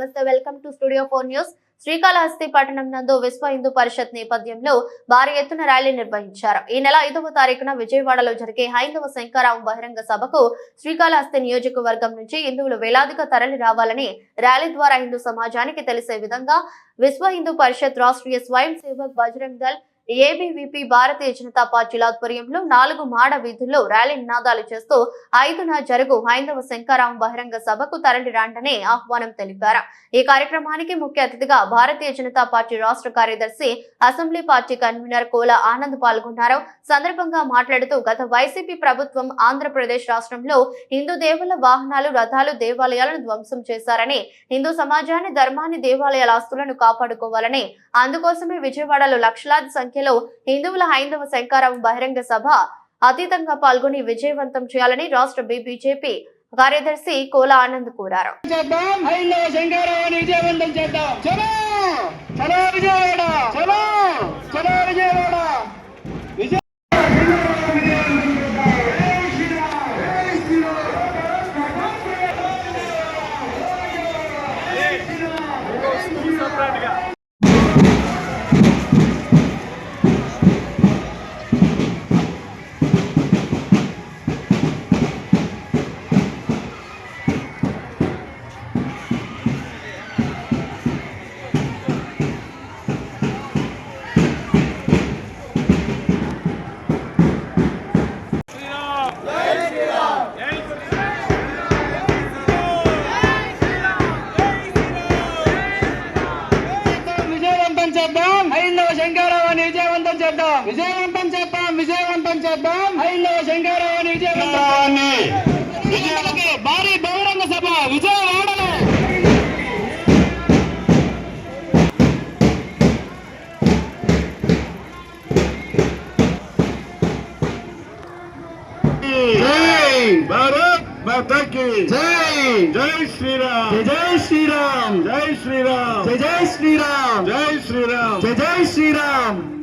నమస్తే. Welcome to studio four news Srikalahasti పట్టణం నందు విశ్వ హిందూ పరిషత్ నేపథ్యంలో భారీ ఎత్తున ర్యాలీ నిర్వహించారు. ఈ నెల ఐదవ తారీఖున విజయవాడలో జరిగే హైందవ శంకరావు బహిరంగ సభకు శ్రీకాళహస్తి నియోజకవర్గం నుంచి హిందువులు వేలాదిగా తరలి రావాలని ర్యాలీ ద్వారా హిందూ సమాజానికి తెలిసే విధంగా విశ్వ హిందూ పరిషత్ రాష్ట్రీయ స్వయం సేవక్ బజరంగ్ దళ్ ఏబీవీపీ భారతీయ జనతా పార్టీల ఆధ్వర్యంలో నాలుగు మాడ వీధుల్లో ర్యాలీ నినాదాలు చేస్తూ ఐదున జరుగు హైందవ శంకరాం బహిరంగ సభకు తరలి రాంటనే ఆహ్వానం తెలిపారు. ఈ కార్యక్రమానికి ముఖ్య అతిథిగా భారతీయ జనతా పార్టీ రాష్ట్ర కార్యదర్శి assembly party convener Kola Anand పాల్గొన్నారు. సందర్భంగా మాట్లాడుతూ గత వైసీపీ ప్రభుత్వం ఆంధ్రప్రదేశ్ రాష్ట్రంలో హిందూ దేవుల వాహనాలు రథాలు దేవాలయాలను ధ్వంసం చేశారని హిందూ సమాజాన్ని ధర్మాన్ని దేవాలయాల ఆస్తులను కాపాడుకోవాలని అందుకోసమే విజయవాడలో లక్షలాది సంఖ్య సంఖ్యలో హిందువుల హైందవ శంకారం బహిరంగ సభ అతీతంగా పాల్గొని విజయవంతం చేయాలని రాష్ట్ర బీబీజేపీ కార్యదర్శి కోల ఆనంద్ కోరారు. విజయవంతం చేద్దాం. హైందవ శంకరావాన్ని విజయవంతం చేద్దాం. విజయవంతం చేద్దాం విజయవంతం చేద్దాం. హైందవ శంకరావాన్ని విజయవంతం భారీ బహిరంగ సభ విజయవాడలో. జై భారత్. మాతా కి జై. జై శ్రీరామ్. జై శ్రీరామ్. జై శ్రీరామ్. జై శ్రీరామ్. జై శ్రీరామ్. జై శ్రీరామ్.